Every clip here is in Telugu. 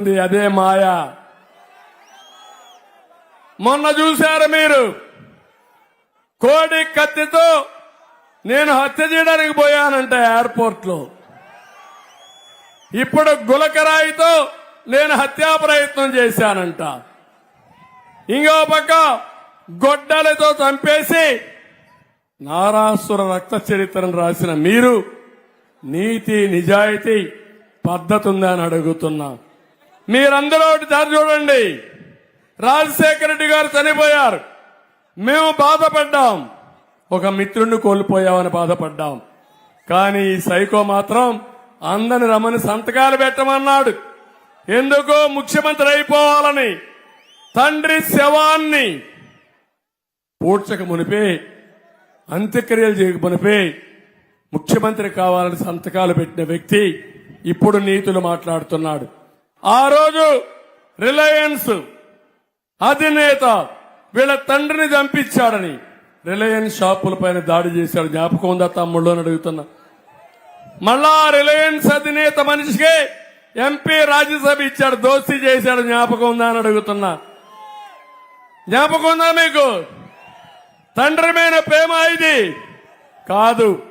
ఉంది. అదే మాయ. మొన్న చూశారు మీరు. కోడి కత్తితో నేను హత్య చేయడానికి పోయానంట ఎయిర్పోర్ట్లో ఇప్పుడు గులకరాయితో నేను హత్యా ప్రయత్నం చేశానంట. ఇంకో పక్క గొడ్డలతో చంపేసి నారాసుర రక్త చరిత్రను రాసిన మీరు నీతి నిజాయితీ పద్ధతి ఉందని అడుగుతున్నా. మీరందరూ ఒకటి దారి చూడండి. రాజశేఖర రెడ్డి గారు చనిపోయారు. మేము బాధపడ్డాం. ఒక మిత్రుడిని కోల్పోయామని బాధపడ్డాం. కానీ ఈ సైకో మాత్రం అందరిని రమని సంతకాలు పెట్టమన్నాడు. ఎందుకో ముఖ్యమంత్రి అయిపోవాలని తండ్రి శవాన్ని పూడ్చక మునిపే అంత్యక్రియలు చేయక మునిపే ముఖ్యమంత్రి కావాలని సంతకాలు పెట్టిన వ్యక్తి ఇప్పుడు నీతులు మాట్లాడుతున్నాడు. ఆ రోజు రిలయన్స్ అధినేత వీళ్ళ తండ్రిని చంపించాడని రిలయన్స్ షాపుల పైన దాడి చేశాడు. జ్ఞాపకం ఉందా తమ్ముళ్ళు అని అడుగుతున్నా. మళ్ళా రిలయన్స్ అధినేత మనిషికి ఎంపీ రాజ్యసభ ఇచ్చాడు దోస్తీ చేశాడు. జ్ఞాపకం ఉందా అని అడుగుతున్నా. జ్ఞాపకం ఉందా మీకు? తండ్రి మీద ప్రేమ ఇది కాదు.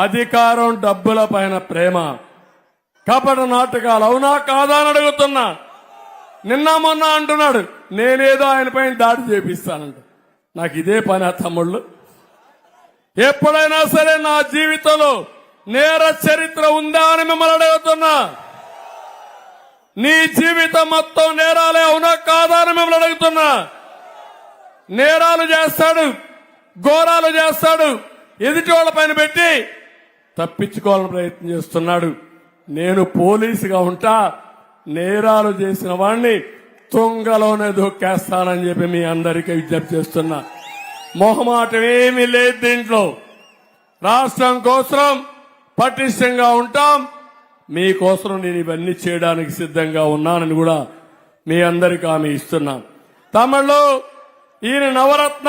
అధికారం డబ్బుల పైన ప్రేమ. కపట నాటకాలు అవునా కాదా అని అడుగుతున్నా. నిన్న మొన్న అంటున్నాడు నేనేదో ఆయన పైన దాడి చేపిస్తానంట. నాకు ఇదే పని ఆ తమ్ముళ్ళు. ఎప్పుడైనా సరే నా జీవితంలో నేర చరిత్ర ఉందా అని మిమ్మల్ని అడుగుతున్నా. నీ జీవితం మొత్తం నేరాలే అవునా కాదా అని మిమ్మల్ని అడుగుతున్నా. నేరాలు చేస్తాడు ఘోరాలు చేస్తాడు ఎదుటి వాళ్ళ పైన పెట్టి తప్పించుకోవాలని ప్రయత్నం చేస్తున్నాడు. నేను పోలీసుగా ఉంటా నేరాలు చేసిన వాడిని తుంగలోనే దొక్కేస్తానని చెప్పి మీ అందరికీ విజ్ఞప్తి చేస్తున్నా. మొహమాటం ఏమీ లేదు దీంట్లో. రాష్ట్రం కోసం పటిష్టంగా ఉంటాం. మీకోసం నేను ఇవన్నీ చేయడానికి సిద్ధంగా ఉన్నానని కూడా మీ అందరికీ ఆమె ఇస్తున్నాను. తమిళలో ఈయన నవరత్న